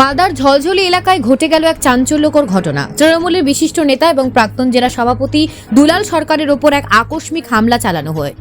মালদার ঝলঝলি এলাকায় ঘটে গেল এক চাঞ্চল্যকর ঘটনা। তৃণমূলের বিশিষ্ট নেতা এবং প্রাক্তন জেলা সভাপতি দুলাল সরকারের ওপর এক আকস্মিক হামলা চালানো হয়।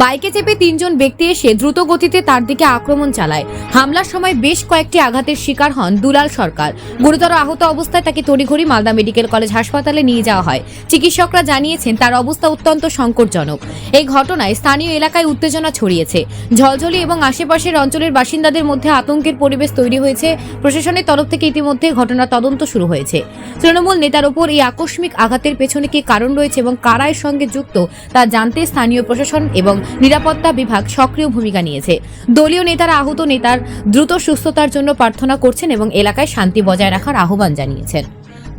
বাইকে চেপে তিনজন ব্যক্তি এসে দ্রুত গতিতে তার দিকে আক্রমণ চালায়। হামলার সময় বেশ কয়েকটি আঘাতের শিকার হন দুলাল সরকার। গুরুতর আহত অবস্থায় তাকে তড়িঘড়ি মালদা মেডিকেল কলেজ হাসপাতালে নিয়ে যাওয়া হয়। চিকিৎসকরা জানিয়েছেন, তার অবস্থা অত্যন্ত সংকটজনক। এই ঘটনায় স্থানীয় এলাকায় উত্তেজনা ছড়িয়েছে। ঝলঝলি এবং আশেপাশের অঞ্চলের বাসিন্দাদের মধ্যে আতঙ্কের পরিবেশ তৈরি হয়েছে। প্রশাসনের তরফ থেকে ইতিমধ্যে ঘটনার তদন্ত শুরু হয়েছে। তৃণমূল নেতার ওপর এই আকস্মিক আঘাতের পেছনে কি কারণ রয়েছে এবং কারা এর সঙ্গে যুক্ত তা জানতে স্থানীয় প্রশাসন এবং নিরাপত্তা বিভাগ সক্রিয় ভূমিকা নিয়েছে। দলীয় নেতারা আহত নেতার দ্রুত সুস্থতার জন্য প্রার্থনা করছেন এবং এলাকায় শান্তি বজায় রাখার আহ্বান জানিয়েছেন।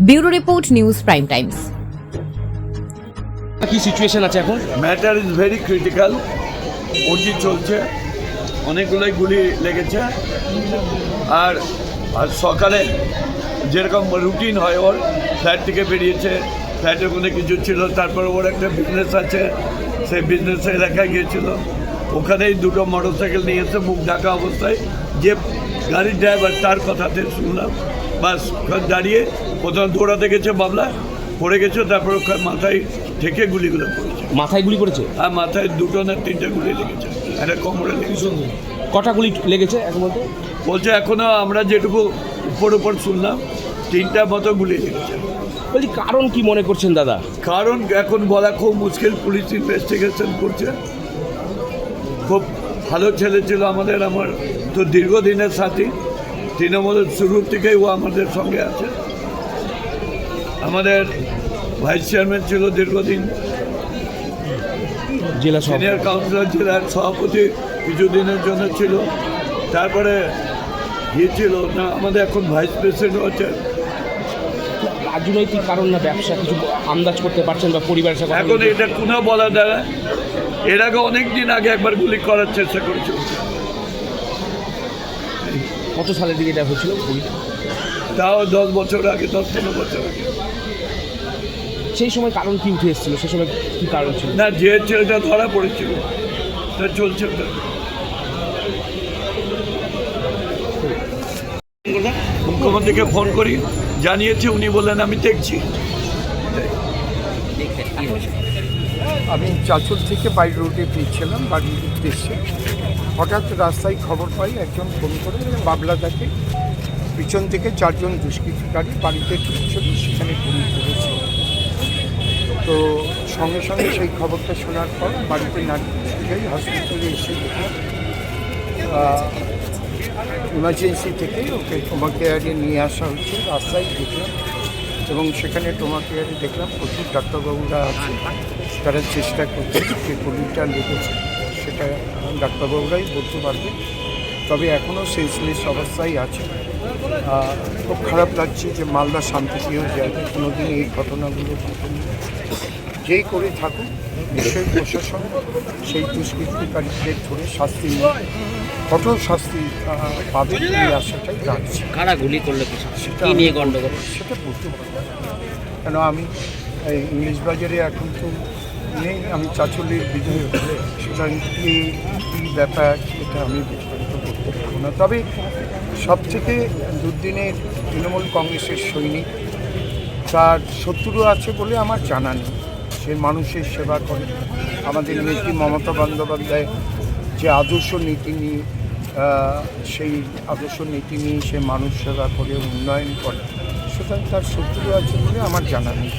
Bureau report news prime times. কি সিচুয়েশন আছে এখন? Matter is very critical OT চলছে। অনেকগুলোই গুলি লেগেছে। আর আর সকালে যেরকম রুটিন হয় ওর ফ্ল্যাট থেকে বেরিয়েছে ফ্ল্যাটে কোনো কিছু ছিল তারপর ওর একটা বিজনেস আছে সেই বিজনেসে এলাকায় গিয়েছিল। ওখানেই দুটো মোটর সাইকেল নিয়ে এসে মুখ ঢাকা অবস্থায় যে গাড়ির ড্রাইভার তার কথাতে শুনলাম। বাস দাঁড়িয়ে প্রথম দৌড়াতে গেছে বাবলা পড়ে গেছে তারপর ওখানে মাথায় থেকে গুলিগুলো পড়েছে। মাথায় গুলি পড়েছে? আর মাথায় দুটো না তিনটে গুলি লেগেছে একটা কোমরে লেগেছে। কটা গুলি লেগেছে বলতে? বলছে এখনও আমরা যেটুকু উপর উপর শুনলাম তিনটা মতো গুলি লেগেছে বলছি কারণ কি মনে করছেন দাদা? কারণ এখন বলা খুব মুশকিল পুলিশ ইনভেস্টিগেশন করছে। খুব ভালো ছেলে ছিল আমাদের আমার তো দীর্ঘদিনের সাথী। তৃণমূলের শুরু থেকেই ও আমাদের সঙ্গে আছে। আমাদের ভাইস চেয়ারম্যান ছিল দীর্ঘদিন। জেলা সিনিয়র কাউন্সিলর জেলার সভাপতি কিছুদিনের জন্য ছিল। তারপরে ইয়ে ছিল না আমাদের এখন ভাইস প্রেসিডেন্ট হচ্ছে রাজনৈতিক কারণ না ব্যবসা? কিছু আন্দাজ করতে পারছেন বা পরিবারের সাথে এখন এটা কোনো বলা দ্বারা এর আগে অনেক দিন আগে একবার গুলি করার চেষ্টা করেছিল। কত সালের দিকে এটা হয়েছিল? তাও দশ বছর আগে দশ পনেরো বছর আগে। সেই সময় কারণ কি উঠে এসেছিল? সেই সময় কি কারণ ছিল? না যে ছেলেটা ধরা পড়েছিল তা চলছে। মুখ্যমন্ত্রীকে ফোন করি, জানিয়েছি, উনি বললেন, আমি দেখছি। আমি চাচল থেকে বাই রোডে ফিরছিলাম বাড়ির উদ্দেশ্যে। হঠাৎ রাস্তায় খবর পাই, একজন ফোন করে বাবলা তাকে পিছন থেকে চারজন দুষ্কৃতিকারী বাড়িতে ঢুকছিল, সেখানে গুলি করেছে। তো সঙ্গে সঙ্গে সেই খবরটা শোনার পর বাড়িতে না যাই হসপিটালে এসে ইমার্জেন্সি থেকে ওকে টোমা কেয়ারে নিয়ে আসা হচ্ছে, রাস্তায় দেখলাম। এবং সেখানে টোমা কেয়ারে দেখলাম প্রচুর ডাক্তারবাবুরা আছে। তারা চেষ্টা করছে যে গুলিটা লেগেছে, সেটা ডাক্তারবাবুরাই বলতে পারবে। তবে এখনও সেন্সলেস অবস্থায় আছে। খুব খারাপ লাগছে যে মালদা শান্তিপ্রিয় জায়গা, কোনোদিন এই ঘটনাগুলো ঘটেনি। যেই করে থাকুক, নিশ্চয়ই প্রশাসন সেই দুষ্কৃতিকারীদের ধরে শাস্তি নিয়ে কঠোর শাস্তি পাবে এই আশাটাই রাখছি কারা গুলি করল সেটা কি নিয়ে গন্ডগোল সেটা বলতে পারব কেন আমি এই ইংলিশ বাজারে এখন তো নেই আমি চাচলের বিজয় সুতরাং কি কী ব্যাপার সেটা আমি বিস্তারিত বলতে পারব না। তবে সব থেকে দুর্দিনের তৃণমূল কংগ্রেসের সৈনিক তার শত্রু আছে বলে আমার জানা নেই। সে মানুষের সেবা করে। আমাদের নেত্রী মমতা বন্দ্যোপাধ্যায় যে আদর্শ নীতি নিয়ে সেই আদর্শ নীতি নিয়ে সে মানুষ সেবা করে, উন্নয়ন করে সুতরাং তার শত্রু আছে বলে আমার জানা নেই।